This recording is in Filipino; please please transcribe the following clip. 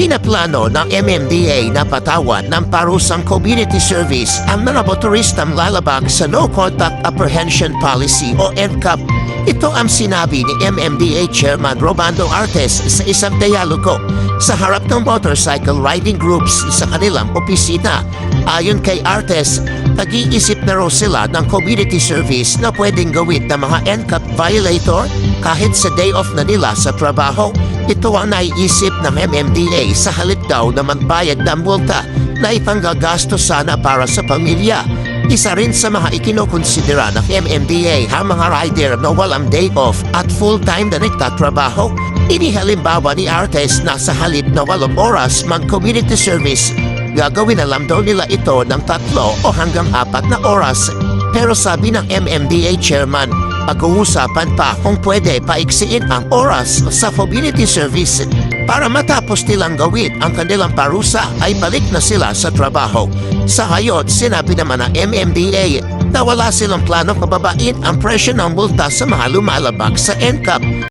Pinaplano ng MMDA na patawan ng parusang community service ang mga motoristang lalabag sa No Contact Apprehension Policy o NCAP. Ito ang sinabi ni MMDA Chairman Romando Artes sa isang dialogo sa harap ng motorcycle riding groups sa kanilang opisina. Ayon kay Artes, nag-iisip na raw sila ng community service na pwedeng gawin ng mga NCAP violator kahit sa day off na nila sa trabaho. Ito ang naiisip ng MMDA sa halip daw na magbayad ng multa na ipanggagastos sana para sa pamilya. Isa rin sa mga ikinokonsidera ng MMDA ang mga rider na walang day off at full-time na nagtatrabaho. Inihalimbawa ni Artes na sa halip na walong oras mag-community service, gagawin na lang daw nila ito ng tatlo o hanggang apat na oras. Pero sabi ng MMDA chairman, pag-uusapan pa kung pwede paiksiin ang oras sa community service para matapos nilang gawin ang kanilang parusa ay balik na sila sa trabaho. Sa hayot, sinabi naman ng MMDA na wala silang plano pababain ang presyo ng multa sa mga lumalabag sa NCAP